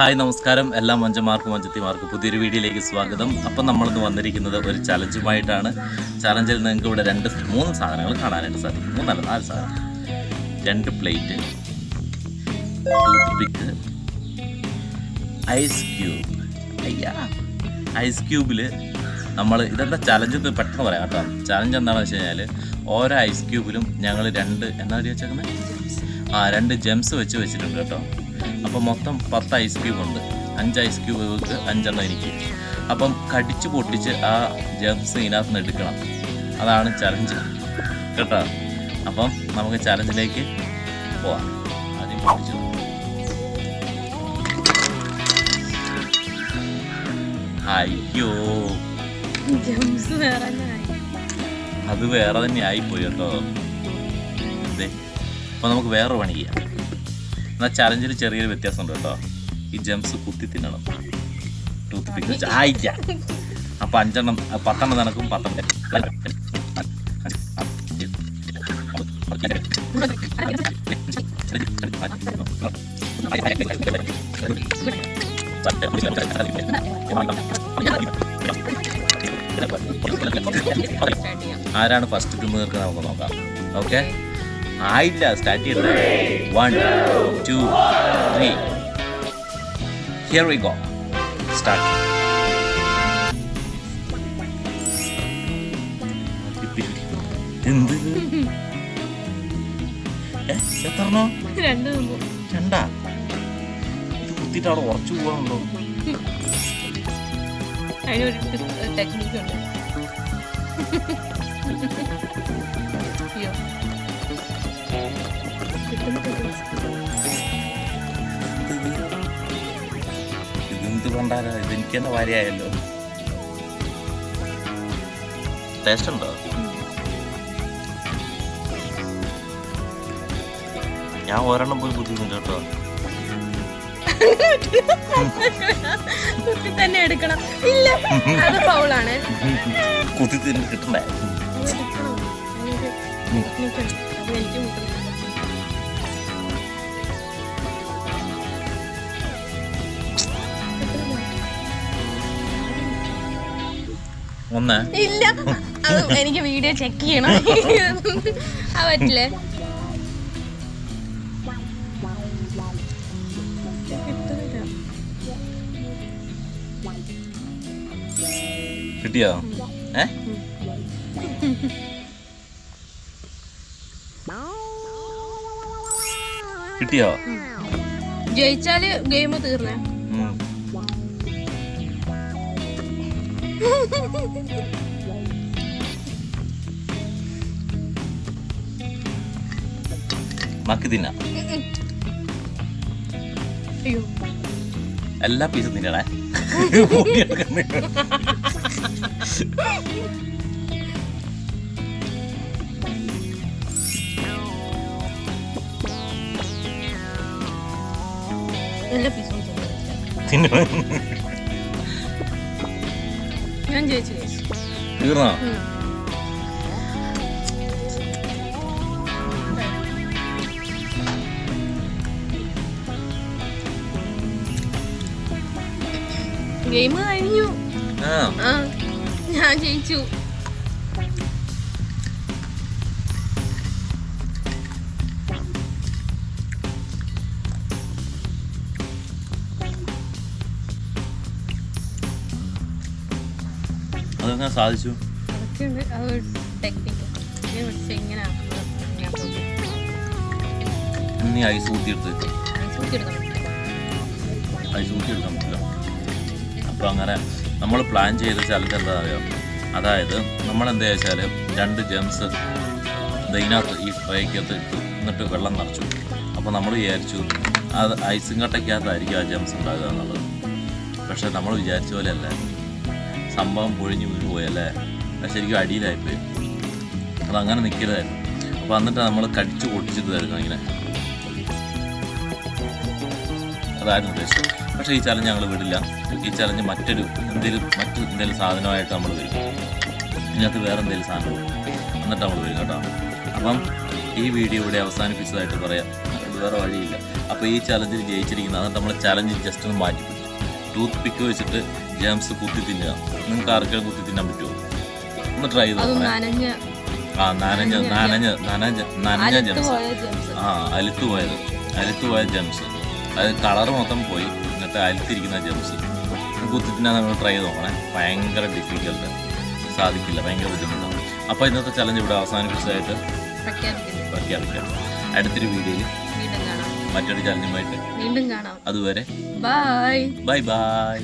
Hi നമസ്കാരം. എല്ലാ മഞ്ചന്മാർക്കും മഞ്ചത്തിമാർക്കും പുതിയൊരു വീഡിയോയിലേക്ക് സ്വാഗതം. അപ്പം നമ്മളിന്ന് വന്നിരിക്കുന്നത് ഒരു ചലഞ്ചുമായിട്ടാണ്. ചലഞ്ചിൽ നിങ്ങൾക്ക് ഇവിടെ രണ്ട് മൂന്ന് സാധനങ്ങൾ കാണാനായിട്ട് സാധിക്കും. മൂന്നല്ല നാല് സാധനം. രണ്ട് പ്ലേറ്റ്. Ice cube. അയ്യാ. ഐസ് ക്യൂബിൽ നമ്മൾ ഇതെന്താ ചലഞ്ച് പെട്ടെന്ന് പറയാം കേട്ടോ. ചലഞ്ച് എന്താണെന്ന് വെച്ച് കഴിഞ്ഞാൽ ഓരോ ഐസ് ക്യൂബിലും ഞങ്ങൾ രണ്ട് എന്നാ പറയുക ആ രണ്ട് ജെംസ് വെച്ച് വെച്ചിട്ടുണ്ട് കേട്ടോ. അപ്പം മൊത്തം പത്ത് ഐസ് ക്യൂബ് ഉണ്ട്. അഞ്ച് ഐസ് ക്യൂബ് വെച്ച് അഞ്ചെണ്ണം എനിക്ക് അപ്പം കടിച്ച് പൊട്ടിച്ച് ആ ജംസ് ഇതിനകത്ത് നിന്ന് എടുക്കണം. അതാണ് ചലഞ്ച് കേട്ടോ? അപ്പം നമുക്ക് ചലഞ്ചിലേക്ക് പോവാം. ആദ്യം പൊട്ടിച്ചു അയ്യോ. അത് വേറെ തന്നെ ആയിപ്പോയി കേട്ടോ. അതെ അപ്പം നമുക്ക് വേറെ പണി ചെയ്യാം. എന്നാൽ ചലഞ്ചിൽ ചെറിയൊരു വ്യത്യാസമുണ്ട് കേട്ടോ. ഈ ജംസ് കുത്തി തിന്നണം. ടൂത്ത് പിക്ക് വെച്ച്. അഞ്ചെണ്ണം പത്തെണ്ണം നടക്കും പത്തെണ്ണം ആരാണ് ഫസ്റ്റ് തിന്നു തീർക്കുന്നത് നമുക്ക് നോക്കാം. ഓക്കെ ആയില്ല. സ്റ്റാർട്ട് ചെയ്യണ്ട one two three here we go start എന്ത്? ഏ, എത്രണ്ണോ രണ്ട് തിന്നു. രണ്ടാ? ഇത് കുത്തിയിട്ട് അവിടെ ഉറച്ചു പോകാനുണ്ടോ അതിനൊരു ടെക്നിക്ക് ഉണ്ട്. അയ്യോ. ഇതെന്ത് കൊണ്ടാലോ ഇത് എനിക്ക് തന്നെ ഭാര്യയായല്ലോ ടേസ്റ്റ് ഉണ്ടോ ഞാൻ ഒരെണ്ണം പോയി കുത്തിയിരുന്നു കേട്ടോ കുത്തി തന്നെ എടുക്കണം ഇല്ല അത് ഫൗളാണ് കുത്തി തിരിഞ്ഞ് കിട്ടണ്ടേ എനിക്ക് ഒന്ന്. ഇല്ല. അത് എനിക്ക് വീഡിയോ ചെക്ക് ചെയ്യണം. ആ പറ്റില്ലേ. കിട്ടിയോ? ഏ? കിട്ടിയോ? ജയിച്ചാൽ ഗെയിം തീർന്നേ. എല്ലാ പീസും തിന്നണേ പീസ് തിന്നണേ. ഞാൻ ജയിച്ചു. തീർന്നോ ഗെയിം കഴിഞ്ഞു ഞാൻ ജയിച്ചു ഞാൻ സാധിച്ചു നീ ഐസ് കൂട്ടിയെടുത്ത് ഐസ് കൂട്ടിയെടുക്കാൻ പറ്റില്ല. അപ്പോൾ അങ്ങനെ നമ്മൾ പ്ലാൻ ചെയ്ത സ്ഥലത്ത് എന്താ അറിയാം അതായത് നമ്മൾ എന്താ വെച്ചാൽ രണ്ട് ജെംസ് ഇതിനകത്ത് ഈ ട്രേക്കകത്ത് ഇട്ടു എന്നിട്ട് വെള്ളം നിറച്ചു. അപ്പോൾ നമ്മൾ വിചാരിച്ചു അത് ഐസും കട്ടയ്ക്കകത്തായിരിക്കും ആ ജെംസ് ഉണ്ടാകുക എന്നുള്ളത്. പക്ഷെ നമ്മൾ വിചാരിച്ച പോലെ അല്ല സംഭവം പൊഴിഞ്ഞു വീണ് പോയല്ലേ അത് ശരിക്കും അടിയിലായിപ്പോയി. അതങ്ങനെ നിൽക്കലായിരുന്നു അപ്പോൾ എന്നിട്ട് നമ്മൾ കടിച്ചു പൊട്ടിച്ചിട്ട് തരുന്നു ഇങ്ങനെ. അതായിരുന്നു ഉദ്ദേശം. പക്ഷേ ഈ ചലഞ്ച് ഞങ്ങൾ വിടില്ല. ഈ ചലഞ്ച് മറ്റൊരു എന്തെങ്കിലും മറ്റു എന്തെങ്കിലും സാധനമായിട്ട് നമ്മൾ വരും. ഇതിനകത്ത് വേറെ എന്തെങ്കിലും സാധനം എന്നിട്ട് നമ്മൾ വരും കേട്ടോ. അപ്പം ഈ വീഡിയോ ഇവിടെ അവസാനിപ്പിച്ചതായിട്ട് പറയാം. വേറെ വഴിയില്ല. അപ്പോൾ ഈ ചലഞ്ചിൽ ജയിച്ചിരിക്കുന്നത് അതുകൊണ്ട് നമ്മൾ ചലഞ്ച് ജസ്റ്റ് ഒന്ന് മാറ്റി. ടൂത്ത് പിക്ക് വെച്ചിട്ട് ജാംസ് കുത്തി തിന്നുക. നിങ്ങൾക്ക് ആർക്കെങ്കിലും കുത്തി തിന്നാൻ പറ്റുമോ? ഒന്ന് ട്രൈ ചെയ്ത് നോക്കണേ. ആ നനഞ്ഞ നനഞ്ഞ നനഞ്ഞ നനഞ്ഞ ജംസ്. ആ അലുത്ത് പോയത്. അലുത്ത് പോയ ജംസ്. അത് കളർ മൊത്തം പോയി. എന്നിട്ട് അലുത്തിരിക്കുന്ന ജംസ്. കുത്തിത്തിനാ നമ്മൾ ട്രൈ ചെയ്ത് നോക്കണേ. ഭയങ്കര ഡിഫിക്കൽട്ട് സാധിക്കില്ല. ഭയങ്കര ബുദ്ധിമുട്ടാണ്. അപ്പോൾ ഇന്നത്തെ ചലഞ്ച് ഇവിടെ അവസാനിപ്പിച്ചതായിട്ട് പ്രഖ്യാപിക്കാം. അടുത്തൊരു വീഡിയോയിൽ വീണ്ടും കാണാം. മറ്റൊരു ചലഞ്ചുമായിട്ട് വീണ്ടും കാണാം. അതുവരെ ബൈ ബൈ ബൈ